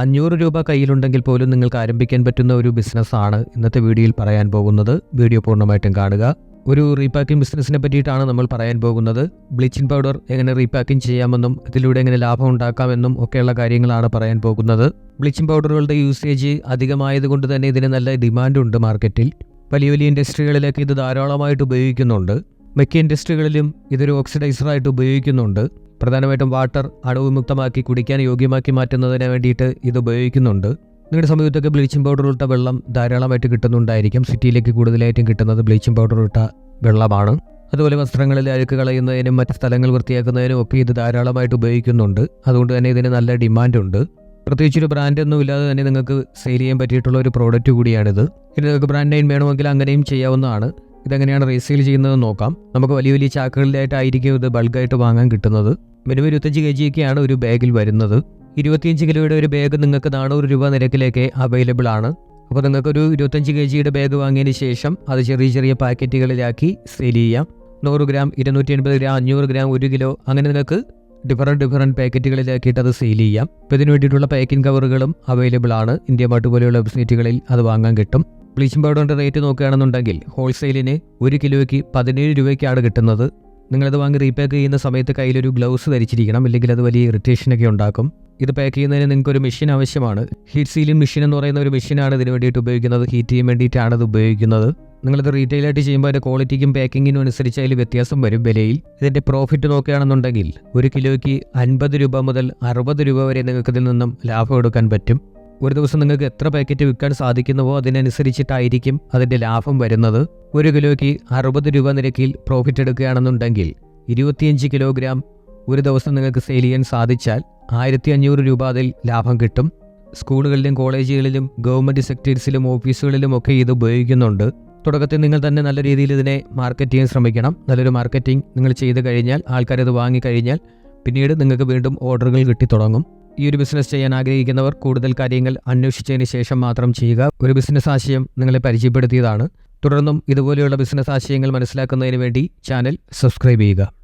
അഞ്ഞൂറ് രൂപ കയ്യിലുണ്ടെങ്കിൽ പോലും നിങ്ങൾക്ക് ആരംഭിക്കാൻ പറ്റുന്ന ഒരു ബിസിനസ്സാണ് ഇന്നത്തെ വീഡിയോയിൽ പറയാൻ പോകുന്നത്. വീഡിയോ പൂർണമായിട്ടും കാണുക. ഒരു റീപാക്കിംഗ് ബിസിനസ്സിനെ പറ്റിയിട്ടാണ് നമ്മൾ പറയാൻ പോകുന്നത്. ബ്ലീച്ചിങ് പൗഡർ എങ്ങനെ റീപാക്കിംഗ് ചെയ്യാമെന്നും ഇതിലൂടെ എങ്ങനെ ലാഭം ഉണ്ടാക്കാമെന്നും ഒക്കെയുള്ള കാര്യങ്ങളാണ് പറയാൻ പോകുന്നത്. ബ്ലീച്ചിങ് പൗഡറുകളുടെ യൂസേജ് അധികമായതുകൊണ്ട് തന്നെ ഇതിന് നല്ല ഡിമാൻഡ് ഉണ്ട് മാർക്കറ്റിൽ. വലിയ വലിയ ഇൻഡസ്ട്രികളിലേക്ക് ഇത് ധാരാളമായിട്ട് ഉപയോഗിക്കുന്നുണ്ട്. മിക്ക ഇൻഡസ്ട്രികളിലും ഇതൊരു ഓക്സിഡൈസറായിട്ട് ഉപയോഗിക്കുന്നുണ്ട്. പ്രധാനമായിട്ടും വാട്ടർ അണുവിമുക്തമാക്കി കുടിക്കാൻ യോഗ്യമാക്കി മാറ്റുന്നതിന് വേണ്ടിയിട്ട് ഇത് ഉപയോഗിക്കുന്നുണ്ട്. നിങ്ങളുടെ സമീപത്തൊക്കെ ബ്ലീച്ചിങ് പൗഡർ ഇട്ട വെള്ളം ധാരാളമായിട്ട് കിട്ടുന്നുണ്ടായിരിക്കും. സിറ്റിയിലേക്ക് കൂടുതലായിട്ടും കിട്ടുന്നത് ബ്ലീച്ചിങ് പൗഡർ ഇട്ട വെള്ളമാണ്. അതുപോലെ വസ്ത്രങ്ങളിൽ അഴുക്ക് കളയുന്നതിനും മറ്റ് സ്ഥലങ്ങൾ വൃത്തിയാക്കുന്നതിനും ഒക്കെ ഇത് ധാരാളമായിട്ട് ഉപയോഗിക്കുന്നുണ്ട്. അതുകൊണ്ട് തന്നെ ഇതിന് നല്ല ഡിമാൻഡുണ്ട്. പ്രത്യേകിച്ചൊരു ബ്രാൻഡൊന്നും ഇല്ലാതെ തന്നെ നിങ്ങൾക്ക് സെയിൽ ചെയ്യാൻ പറ്റിയിട്ടുള്ള ഒരു പ്രോഡക്റ്റ് കൂടിയാണിത്. ഇനി നിങ്ങൾക്ക് ബ്രാൻഡ് നെയിം വേണമെങ്കിൽ അങ്ങനെയും ചെയ്യാവുന്നതാണ്. ഇതെങ്ങനെയാണ് റീസെയിൽ ചെയ്യുന്നത് നോക്കാം. നമുക്ക് വലിയ വലിയ ചാക്കുകളിലായിട്ടായിരിക്കും ഇത് ബൾക്കായിട്ട് വാങ്ങാൻ കിട്ടുന്നത്. മിനിമം ഇരുപത്തഞ്ച് കെ ജിയൊക്കെയാണ് ഒരു ബാഗിൽ വരുന്നത്. ഇരുപത്തിയഞ്ച് കിലോയുടെ ഒരു ബാഗ് നിങ്ങൾക്ക് നാനൂറ് രൂപ നിരക്കിലേക്ക് അവൈലബിൾ ആണ്. അപ്പോൾ നിങ്ങൾക്കൊരു ഇരുപത്തഞ്ച് കെ ജിയുടെ ബാഗ് വാങ്ങിയതിന് ശേഷം അത് ചെറിയ ചെറിയ പാക്കറ്റുകളിലാക്കി സെയിൽ ചെയ്യാം. നൂറ് ഗ്രാം ഇരുന്നൂറ്റി എൺപത് ഗ്രാം അഞ്ഞൂറ് ഗ്രാം ഒരു കിലോ അങ്ങനെ നിങ്ങൾക്ക് ഡിഫറന്റ് ഡിഫറന്റ് പാക്കറ്റുകളിലാക്കിയിട്ട് അത് സെയിൽ ചെയ്യാം. ഇപ്പോൾ ഇതിന് വേണ്ടിയിട്ടുള്ള പാക്കിംഗ് കവറുകളും അവൈലബിൾ ആണ്. ഇന്ത്യ മാർട്ട് പോലെയുള്ള വെബ്സൈറ്റുകളിൽ അത് വാങ്ങാൻ കിട്ടും. ബ്ലീച്ചിങ് പൗഡറിന്റെ റേറ്റ് നോക്കുകയാണെന്നുണ്ടെങ്കിൽ ഹോൾസെയിലിന് ഒരു കിലോയ്ക്ക് പതിനേഴ് രൂപയ്ക്കാണ് കിട്ടുന്നത്. നിങ്ങളത് വാങ്ങി റീപാക്ക് ചെയ്യുന്ന സമയത്ത് കയ്യിലൊരു ഗ്ലൗസ് ധരിച്ചിരിക്കണം. ഇല്ലെങ്കിൽ അത് വലിയ ഇറിറ്റേഷനൊക്കെ ഉണ്ടാക്കും. ഇത് പാക്ക് ചെയ്യുന്നതിന് നിങ്ങൾക്ക് ഒരു മെഷീൻ ആവശ്യമാണ്. ഹീറ്റ് സീലിംഗ് മെഷീൻ എന്ന് പറയുന്ന ഒരു മെഷീനാണ് ഇതിന് വേണ്ടിയിട്ട് ഉപയോഗിക്കുന്നത്. ഹീറ്റ് ചെയ്യാൻ വേണ്ടിയിട്ടാണ് ഇത് ഉപയോഗിക്കുന്നത്. നിങ്ങളിത് റീറ്റെയിലായിട്ട് ചെയ്യുമ്പോൾ അതിന്റെ ക്വാളിറ്റിക്കും പാക്കിങ്ങിനും അനുസരിച്ച് അതിൽ വ്യത്യാസം വരും വിലയിൽ. ഇതിന്റെ പ്രോഫിറ്റ് നോക്കുകയാണെന്നുണ്ടെങ്കിൽ ഒരു കിലോയ്ക്ക് അൻപത് രൂപ മുതൽ അറുപത് രൂപ വരെ നിങ്ങൾക്ക് ഇതിൽ നിന്നും ലാഭം എടുക്കാൻ പറ്റും. ഒരു ദിവസം നിങ്ങൾക്ക് എത്ര പാക്കറ്റ് വിൽക്കാൻ സാധിക്കുന്നുവോ അതിനനുസരിച്ചിട്ടായിരിക്കും അതിന്റെ ലാഭം വരുന്നത്. ഒരു കിലോയ്ക്ക് അറുപത് രൂപ നിരക്കിൽ പ്രോഫിറ്റ് എടുക്കുകയാണെന്നുണ്ടെങ്കിൽ ഇരുപത്തിയഞ്ച് കിലോഗ്രാം ഒരു ദിവസം നിങ്ങൾക്ക് സെയിൽ ചെയ്യാൻ സാധിച്ചാൽ ആയിരത്തി അഞ്ഞൂറ് രൂപ അതിൽ ലാഭം കിട്ടും. സ്കൂളുകളിലും കോളേജുകളിലും ഗവൺമെന്റ് സെക്ടേഴ്സിലും ഓഫീസുകളിലും ഒക്കെ ഇത് ഉപയോഗിക്കുന്നുണ്ട്. തുടക്കത്തിൽ നിങ്ങൾ തന്നെ നല്ല രീതിയിൽ ഇതിനെ മാർക്കറ്റ് ചെയ്യാൻ ശ്രമിക്കണം. നല്ലൊരു മാർക്കറ്റിംഗ് നിങ്ങൾ ചെയ്ത് കഴിഞ്ഞാൽ ആൾക്കാരത് വാങ്ങിക്കഴിഞ്ഞാൽ പിന്നീട് നിങ്ങൾക്ക് വീണ്ടും ഓർഡറുകൾ കിട്ടി തുടങ്ങും. ഈ ഒരു ബിസിനസ് ചെയ്യാൻ ആഗ്രഹിക്കുന്നവർ കൂടുതൽ കാര്യങ്ങൾ അന്വേഷിച്ചതിന് ശേഷം മാത്രം ചെയ്യുക. ഒരു ബിസിനസ് ആശയം നിങ്ങളെ പരിചയപ്പെടുത്തിയതാണ്. തുടർന്നും ഇതുപോലെയുള്ള ബിസിനസ് ആശയങ്ങൾ മനസ്സിലാക്കുന്നതിന് വേണ്ടി ചാനൽ സബ്സ്ക്രൈബ് ചെയ്യുക.